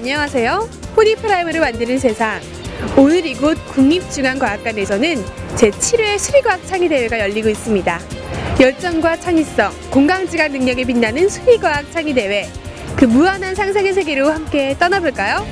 안녕하세요. 포디프라임으로 만드는 세상. 오늘 이곳 국립중앙과학관에서는 제7회 수리과학 창의대회가 열리고 있습니다. 열정과 창의성, 공강지각 능력에 빛나는 수리과학 창의대회. 그 무한한 상상의 세계로 함께 떠나볼까요?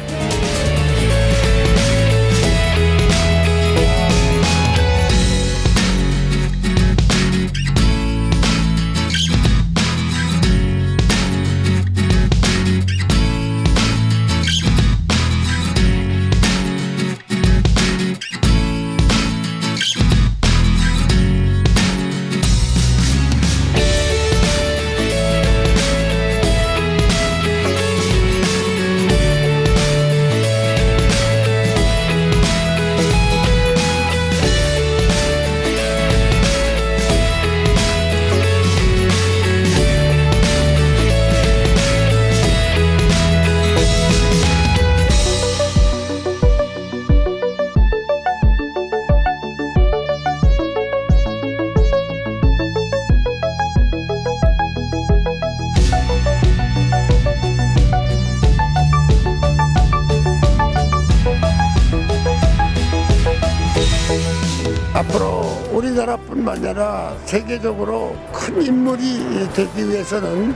아니라 세계적으로 큰 인물이 되기 위해서는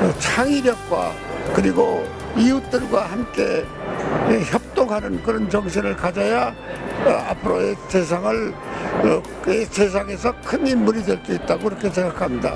그 창의력과 그리고 이웃들과 함께 협동하는 그런 정신을 가져야 어, 앞으로의 세상을 어, 그 세상에서 큰 인물이 될 수 있다고 그렇게 생각합니다.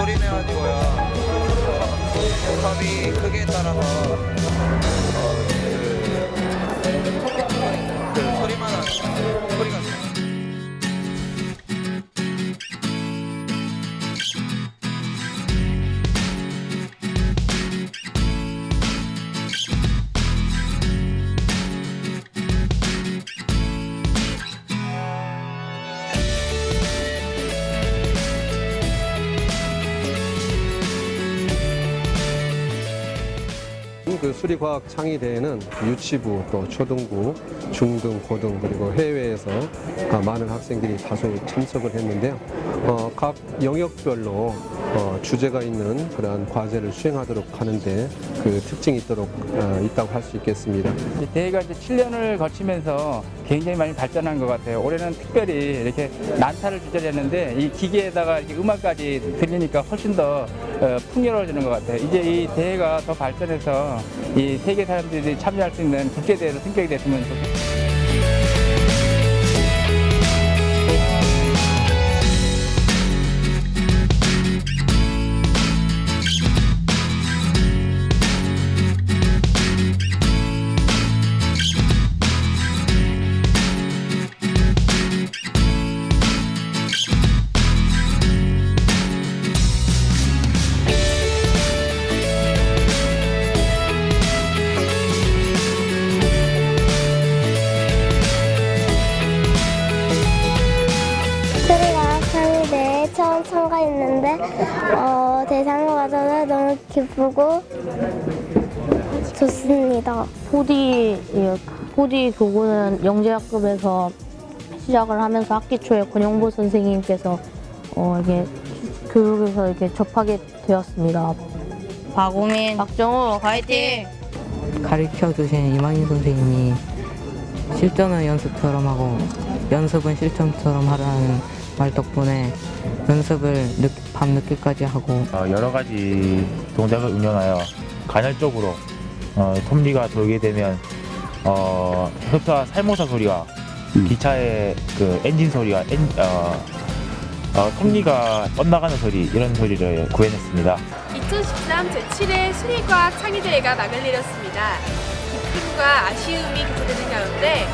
이거 이토리네 가지고요. 컵이 크기에 따라서 어, 그, 그 수리과학 창의대회는 유치부, 또 초등부, 중등, 고등 그리고 해외에서 아, 많은 학생들이 다수 참석을 했는데요. 어, 각 영역별로 어, 주제가 있는 그러한 과제를 수행하도록 하는데 그 특징이 있도록 어, 있다고 할 수 있겠습니다. 이 대회가 이제 7년을 거치면서 굉장히 많이 발전한 것 같아요. 올해는 특별히 이렇게 난타를 주제로 했는데 이 기계에다가 이렇게 음악까지 들리니까 훨씬 더 어, 풍요로워지는 것 같아요. 이제 이 대회가 더 발전해서 이 세계 사람들이 참여할 수 있는 국제대회로 승격이 됐으면 좋겠습니다. 참가했는데 어, 대상을 받아서 너무 기쁘고 좋습니다. 4D, 예, 4D 교구는 영재학급에서 시작을 하면서 학기 초에 권영보 선생님께서 어, 이게 교육에서 이렇게 접하게 되었습니다. 박우민, 박정우, 화이팅! 가르쳐 주신 이만희 선생님이 실전은 연습처럼 하고 연습은 실전처럼 하라는 말 덕분에 연습을 늦, 밤늦게까지 하고 어, 여러 가지 동작을 응용하여 간헐적으로 어, 톱니가 돌게 되면 어, 흡사 살모사 소리가 기차의 그 엔진 소리가 엔, 어, 어, 톱니가 뻗나가는 소리 이런 소리를 구해냈습니다. 2013 제7회 수리과학 창의대회가 막을 내렸습니다. 기쁨과 아쉬움이 교차되는 가운데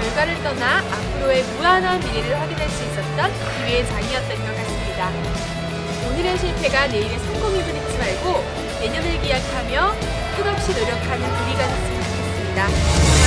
결과를 떠나 앞으로의 무한한 미래를 확인할 수 있었던 기회의 장이었던 것 같습니다. 오늘의 실패가 내일의 성공임을 잊지 말고 내년을 기약하며 끝없이 노력하는 우리가 됐으면 좋겠습니다.